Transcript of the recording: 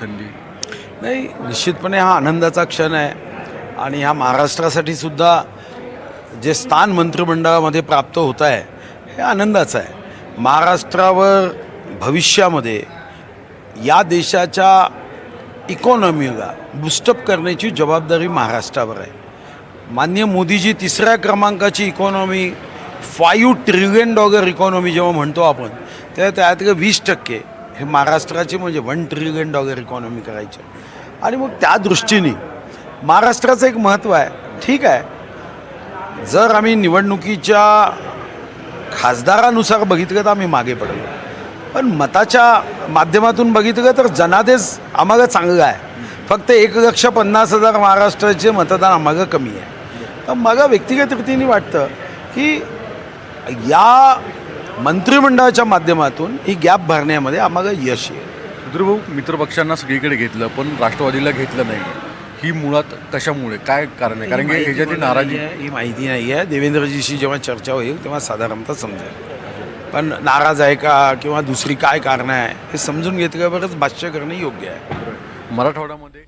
संधी नाही निश्चितपणे हा आनंदाचा क्षण आहे. आणि ह्या महाराष्ट्रासाठी सुद्धा जे स्थान मंत्रिमंडळामध्ये प्राप्त होत आहे हे आनंदाचं आहे. महाराष्ट्रावर भविष्यामध्ये या देशाच्या इकॉनॉमीला बुस्टअप करण्याची जबाबदारी महाराष्ट्रावर आहे. मान्य मोदीजी तिसऱ्या क्रमांकाची economy five trillion dollar economy जेव्हा म्हणतो आपण तेव्हा त्यातले वीस टक्के हे महाराष्ट्राचे म्हणजे वन ट्रिलियन डॉलर इकॉनॉमी करायचे. आणि मग त्या दृष्टीने महाराष्ट्राचं एक महत्त्व आहे. ठीक आहे. जर आम्ही निवडणुकीच्या खासदारानुसार बघितलं तर आम्ही मागे पडलो. पण मताच्या माध्यमातून बघितलं तर जनादेश आम्हाला चांगला आहे. फक्त एक लक्ष पन्नास हजार महाराष्ट्राचे मतदान आम्हाला कमी आहे. तर मला व्यक्तिगत रीतीने वाटतं की या मंत्रिमंडळाच्या माध्यमातून ही गॅप भरण्यामध्ये आम्हाला यश येईल. रुद्रभाऊ मित्रपक्षांना सगळीकडे घेतलं पण राष्ट्रवादीला घेतलं नाही. ही मुळात कशामुळे? काय कारण आहे? कारण की ह्याच्यातली नाराजी ही माहिती नाही आहे देवेंद्रजीशी जेव्हा चर्चा होईल तेव्हा साधारणतः समजेल. पण नाराज आहे का किंवा दुसरी काय कारणं आहे हे समजून घेतल्यावरच भाष्य करणे योग्य आहे. मराठवाड्यामध्ये